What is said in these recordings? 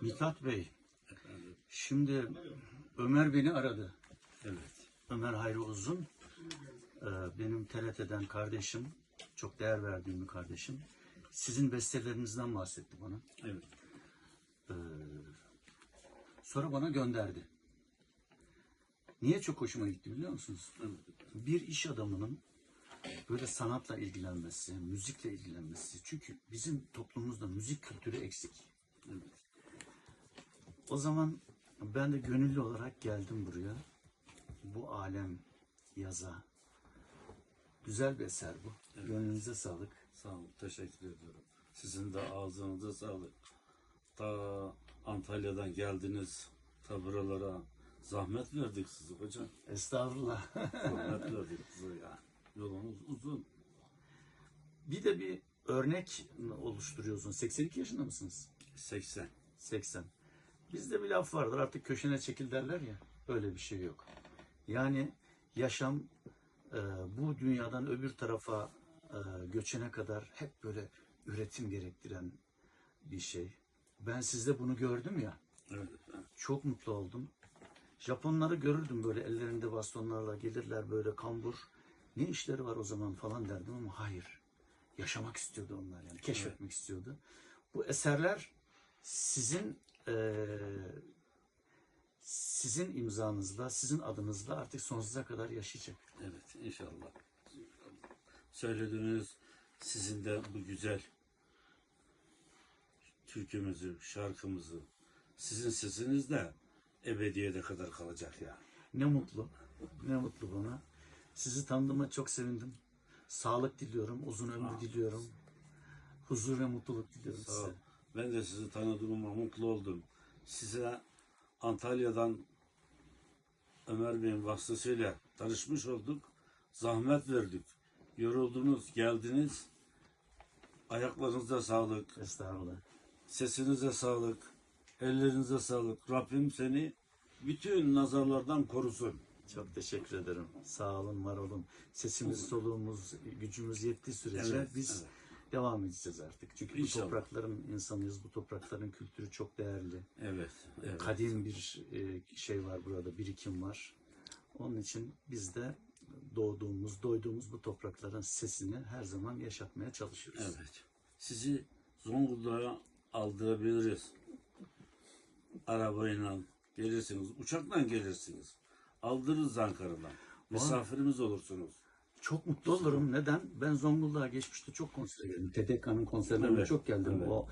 Mithat Bey, Efendim. şimdi Ömer beni aradı. Evet. Ömer Hayri Uzun, e, benim TRT'den kardeşim, çok değer verdiğim bir kardeşim. Sizin bestelerinizden bahsetti bana. Evet. E, Sonra bana gönderdi. Niye çok hoşuma gitti biliyor musunuz? Bir iş adamının böyle sanatla ilgilenmesi, müzikle ilgilenmesi. Çünkü bizim toplumumuzda müzik kültürü eksik. Evet. O zaman ben de gönüllü olarak geldim buraya. Bu alem yaza. Güzel bir eser bu. Gönlünüze sağlık. Sağ olun. Teşekkür ediyorum. Sizin de ağzınıza sağlık. Ta Antalya'dan geldiniz. Ta buralara zahmet verdik sizi hocam. Estağfurullah. Zahmet verdik size yani. Yolunuz uzun. bir de bir örnek oluşturuyorsun. 82 yaşında mısınız? 80. 80. Bizde bir laf vardır artık köşene çekil derler ya. Öyle bir şey yok. Yani yaşam e, bu dünyadan öbür tarafa e, göçene kadar hep böyle üretim gerektiren bir şey. Ben sizde bunu gördüm ya. Evet. Çok mutlu oldum. Japonları görürdüm böyle ellerinde bastonlarla gelirler böyle kambur. Ne işleri var o zaman falan derdim ama hayır. Yaşamak istiyordu onlar yani. Keşfetmek istiyordu. Bu eserler sizin eee, sizin imzanızla, sizin adınızla artık sonsuza kadar yaşayacak. Evet inşallah. Söylediğiniz sizin de bu güzel türkümüzü, şarkımızı, sizin sesiniz de ebediyete kadar kalacak ya. Ne mutlu. Ne mutlu bana. Sizi tanıdığıma çok sevindim. Sağlık diliyorum, uzun ömür diliyorum. Huzur ve mutluluk diliyorum Sağ ol. Ben de sizi tanıdığıma mutlu oldum. Size Antalya'dan Ömer Bey'in vasıtasıyla tanışmış olduk. Zahmet verdik. Yoruldunuz, geldiniz. Ayaklarınıza sağlık. Estağfurullah. Sesinize sağlık, ellerinize sağlık. Rabbim seni bütün nazarlardan korusun. Çok teşekkür ederim. Sağ olun, var olun. Sesimiz, soluğumuz, gücümüz yettiği sürece Evet, biz evet. Devam edeceğiz artık. Çünkü İnşallah. bu toprakların insanıyız. Bu toprakların kültürü çok değerli. Evet, evet. Kadim bir e, şey var burada, birikim var. Onun için biz de doğduğumuz, doyduğumuz bu toprakların sesini her zaman yaşatmaya çalışıyoruz. Evet. Sizi Zonguldak'a aldırabiliriz. Arabayla gelirsiniz, uçakla gelirsiniz. Aldırırız Ankara'dan. Misafirimiz olursunuz. Çok mutlu olurum. Neden? Ben Zonguldak'a geçmişte çok konser geldim. TDK'nın konserlerine Evet, çok geldim. evet. O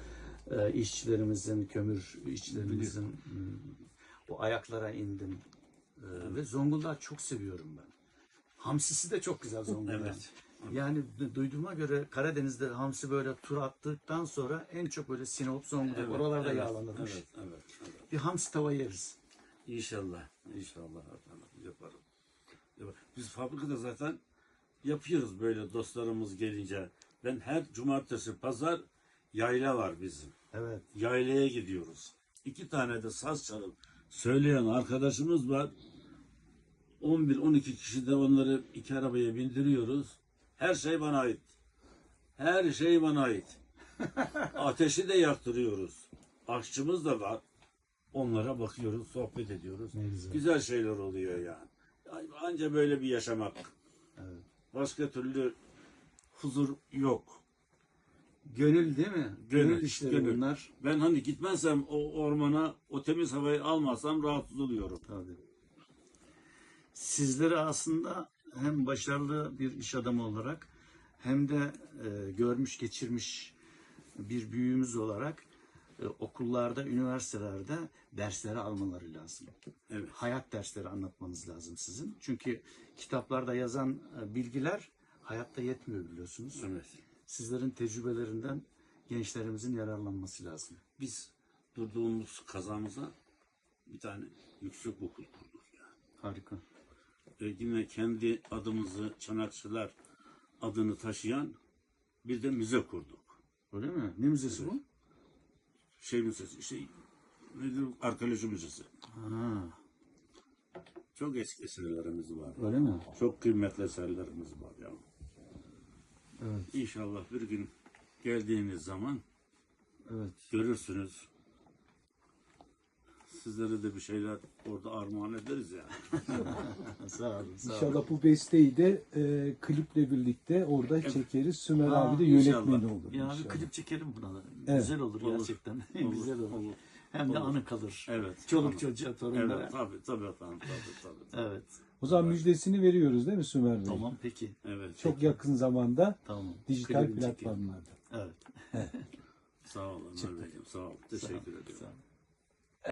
e, işçilerimizin, kömür işçilerimizin o ayaklara indim. E, Ve Zonguldak'ı çok seviyorum ben. Hamsisi de çok güzel Zonguldak. Evet. Yani du- duyduğuma göre Karadeniz'de hamsi böyle tur attıktan sonra en çok böyle Sinop, Zonguldak Evet, oralarda evet, yağlanırmış. Evet, evet, evet. Bir hamsi tava yeriz. İnşallah, inşallah yaparım. Yapar- Biz fabrikada zaten yapıyoruz böyle dostlarımız gelince. Ben her cumartesi, pazar yayla var bizim. Evet. Yaylaya gidiyoruz. İki tane de saz çalıp söyleyen arkadaşımız var. 11-12 kişi de onları iki arabaya bindiriyoruz. Her şey bana ait. Her şey bana ait. Ateşi de yaktırıyoruz. Aşçımız da var. Onlara bakıyoruz, sohbet ediyoruz. Ne güzel. Güzel şeyler oluyor yani. Anca böyle bir yaşamak. Evet. Başka türlü huzur yok. Gönül değil mi? Gönül, Gönül, işleri gönül. bunlar. Ben hani gitmezsem o ormana, o temiz havayı almazsam rahatsız oluyorum. Tabii. Sizleri aslında hem başarılı bir iş adamı olarak hem de e, görmüş geçirmiş bir büyüğümüz olarak okullarda, üniversitelerde dersleri almaları lazım. Evet. Hayat dersleri anlatmanız lazım sizin. Çünkü kitaplarda yazan e, bilgiler hayatta yetmiyor biliyorsunuz. Evet. Sizlerin tecrübelerinden gençlerimizin yararlanması lazım. Biz durduğumuz kazamıza bir tane yüksek okul kurduk yani. Harika. E yine kendi adımızı Çanakçılar adını taşıyan bir de müze kurduk. Öyle mi? Ne müzesi bu? Şey müzesi, şey nedir? Arkeoloji müzesi. Ha, Çok eski eserlerimiz var. öyle mi? Çok kıymetli eserlerimiz var ya. Evet. İnşallah bir gün geldiğiniz zaman Evet. görürsünüz. Sizlere de bir şeyler orada armağan ederiz yani. sağ olun. Sağ olun. İnşallah bu besteyi de e, kliple birlikte orada çekeriz. Sümer Aa, abi de inşallah. yönetmeni olur. Ya bir klip çekelim buna da. Evet. Güzel olur, Olur. gerçekten. Olur, Güzel olur. olur. Hem de Olur. anı kalır. Evet. Çoluk Tamam. çocuğa, torunlara. Evet tabii tabii efendim tabii tabii. Evet. O zaman müjdesini veriyoruz değil mi Sümer Bey? Tamam peki. Evet. Çok yakın zamanda Tamam. dijital Klibini çekelim. platformlarda. Evet. Sağ olun Ömer Beyciğim, sağ olun. Sağ Teşekkür olun, ederim. sağ olun.